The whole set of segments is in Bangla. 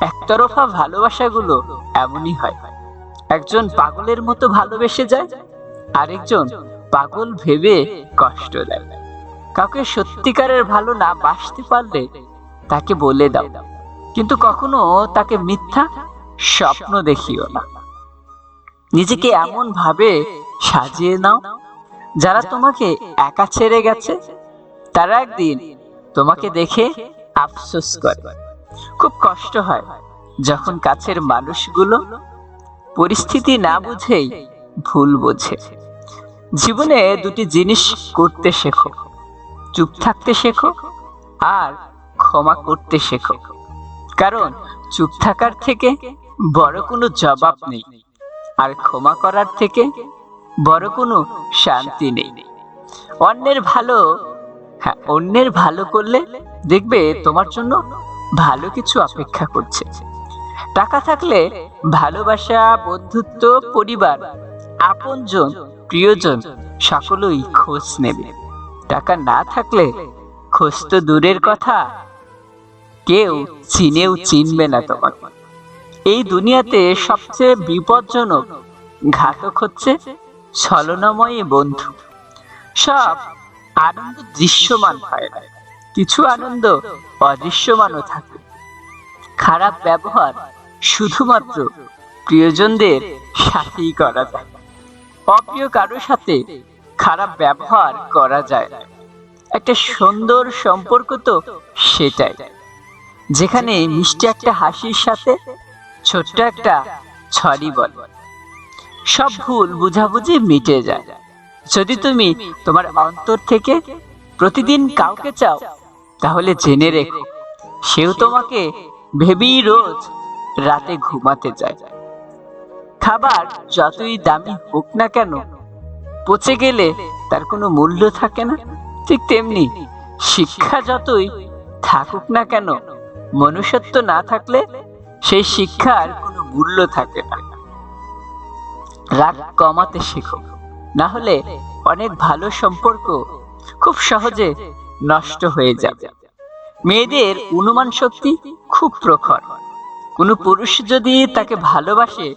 একতরফা ভালোবাসাগুলো এমনই হয়। একজন পাগলের মতো ভালোবেসে যায়, আরেকজন পাগল ভেবে কষ্ট দেয়। কাউকে সত্যিকারের ভালো না বাসতে পারলে তাকে বলে দাও, কিন্তু কখনো তাকে মিথ্যা স্বপ্ন দেখিও না। নিজেকে এমন ভাবে সাজিয়ে নাও, যারা তোমাকে একা ছেড়ে গেছে, তারা একদিন তোমাকে দেখে আফসোস করে। খুব কষ্ট হয়। যখন কাছের মানুষগুলো পরিস্থিতি না বুঝেই ভুল বোঝে। জীবনে দুটি জিনিস করতে শেখো। চুপ থাকতে শেখো আর ক্ষমা করতে শেখো। কারণ চুপ থাকার থেকে বড় কোনো জবাব নেই আর ক্ষমা করার থেকে বড় কোনো শান্তি নেই। অন্যের ভালো হ্যাঁ অন্যের ভালো করলে দেখবে তোমার জন্য ভালো কিছু অপেক্ষা করছে। টাকা থাকলে ভালোবাসা, বন্ধুত্ব, পরিবার, আপনজন, প্রিয়জন, সকলেই খোঁজ নেবে। টাকা না থাকলে খোঁজ তো দূরের কথা। কেউ চিনেও চিনবে না তোমার এই দুনিয়াতে সবচেয়ে বিপজ্জনক ঘাতক হচ্ছে ছলনাময়ী বন্ধু। সব আনন্দ দৃশ্যমান হয় না। কিছু আনন্দ অদৃশ্যমানও থাকে। খারাপ ব্যবহার শুধুমাত্র প্রিয়জনদের সাথেই করা যায়। অপ্রিয় কারোর সাথে খারাপ ব্যবহার করা যায় না। একটা সুন্দর সম্পর্ক তো সেটাই। যেখানে মিষ্টি একটা হাসির সাথে ছোট্ট একটা ছড়ি বল। সব ভুল বুঝাবুঝি মিটে যায়। যদি তুমি তোমার অন্তর থেকে প্রতিদিন কাউকে চাও তাহলে জেনে রেখো, সেও তোমাকে ভেবেই রোজ রাতে ঘুমাতে যায়। খাবার যতই দামি হোক না কেন, পচে গেলে তার কোনো মূল্য থাকে না। ঠিক তেমনি শিক্ষা যতই থাকুক না কেন, মনুষ্যত্ব না থাকলে সেই শিক্ষার কোনো মূল্য থাকে না। রাগ কমাতে শেখো, না হলে অনেক ভালো সম্পর্ক খুব সহজে নষ্ট হয়ে যাবে। মেয়েদের অনুমান শক্তি খুব প্রখর। কোনো পুরুষ যদি তাকে ভালোবাসে,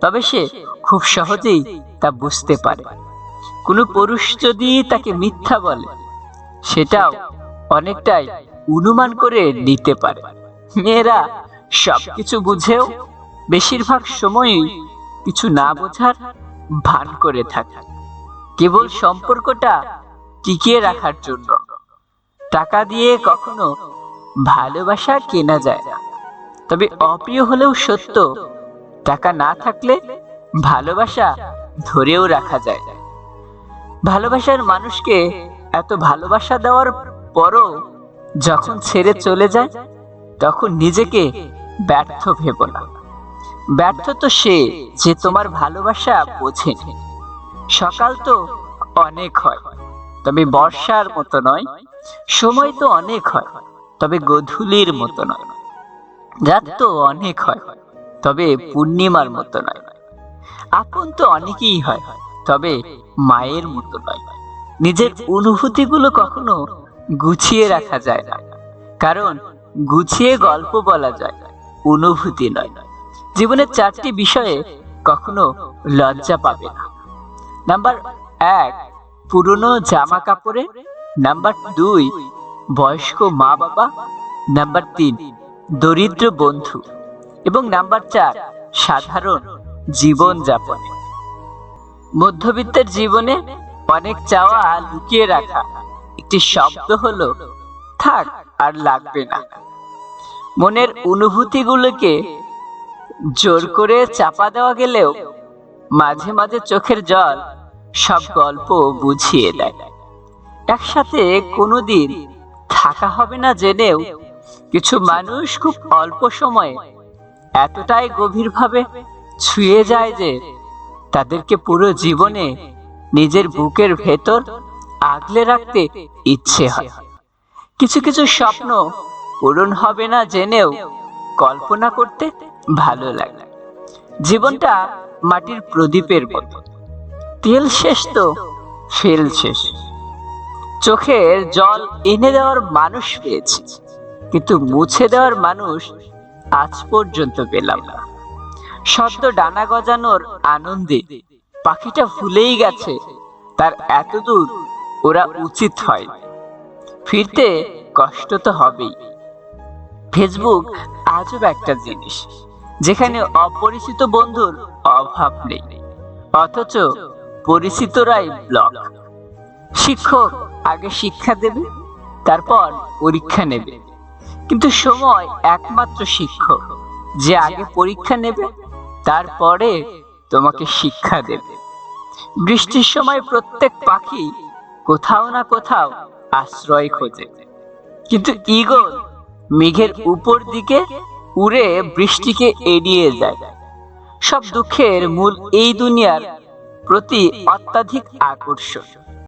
তবে সে খুব সহজেই তা বুঝতে পারে। কোনো পুরুষ যদি তাকে মিথ্যা বলে, সেটাও অনেকটাই অনুমান করে নিতে পারে। মেয়েরা সবকিছু বুঝেও বেশিরভাগ সময়ই কিছু না বোঝার ভান করে থাকে। কেবল সম্পর্কটা টিকিয়ে রাখার জন্য। টাকা দিয়ে কখনো ভালোবাসা কেনা যায়। না তবে অপ্রিয় হলেও সত্য, টাকা না থাকলে ভালোবাসা ধরেও রাখা যায়। ভালোবাসার মানুষকে এত ভালোবাসা দেওয়ার পরও যখন ছেড়ে চলে যায়, তখন নিজেকে ব্যর্থ ভেব না। ব্যর্থ তো সে যে তোমার ভালোবাসা বোঝেনি। সকাল তো অনেক হয়, তবে বর্ষার মতো নয় সময় তো অনেক হয়, তবে গধূলির মতো নয়। রাত তো অনেক হয়, তবে পূর্ণিমার মতো নয়। আপন তো অনেকেই হয়, তবে মায়ের মতো নয়। নিজের অনুভূতিগুলো কখনো গুছিয়ে রাখা যায় না, কারণ গুছিয়ে গল্প বলা যায়, অনুভূতি নয়। জীবনের চারটি বিষয়ে কখনো লজ্জা পাবে না। নাম্বার এক, পুরনো জামা কাপড়ে নাম্বার দুই, বয়স্ক মা বাবা। নাম্বার তিন, দরিদ্র বন্ধু। এবং নাম্বার চার, সাধারণ জীবন যাপনে। মধ্যবিত্তের জীবনে অনেক চাওয়া লুকিয়ে রাখা একটি শব্দ হলো, থাক, আর লাগবে না। মনের অনুভূতিগুলোকে জোর করে চাপা দেওয়া গেলেও মাঝে মাঝে চোখের জল সব গল্প বুঝিয়ে দেয়। একসাথে কোনোদিন থাকা হবে না জেনেও কিছু মানুষ খুব অল্প সময়ে এতটাই গভীরভাবে ছুঁয়ে যায় যে তাদেরকে পুরো জীবনে নিজের বুকের ভেতর আগলে রাখতে ইচ্ছে হয়। কিছু কিছু স্বপ্ন পূরণ হবে না জেনেও কল্পনা করতে ভালো লাগে। জীবনটা মাটির প্রদীপের মতো। তেল শেষ তো, ফেল শেষ। চোখের জল এনে দেওয়ার মানুষ পেয়েছি, কিন্তু মুছে দেওয়ার মানুষ আজ পর্যন্ত পেলাম না। সদ্য ডানা গজানোর আনন্দে পাখিটা ভুলেই গেছে, তার এতদূর ওরা উচিত হয়। ফিরতে কষ্ট তো হবেই। ফেসবুক আজব একটা জিনিস, যেখানে অপরিচিত বন্ধুর অভাব নেই, অথচ পরিচিতরাই ব্লক শিক্ষক আগে শিক্ষা দেবে, তারপর পরীক্ষা নেবে। কিন্তু সময় একমাত্র শিক্ষক। যে আগে পরীক্ষা নেবে, তারপরে তোমাকে শিক্ষা দেবে। বৃষ্টির সময় প্রত্যেক পাখি কোথাও না কোথাও আশ্রয় খোঁজে। কিন্তু ঈগল মেঘের উপর দিকে উড়ে বৃষ্টিকে এড়িয়ে যায়। সব দুঃখের মূল এই দুনিয়ার প্রতি অত্যাধিক আকর্ষণ।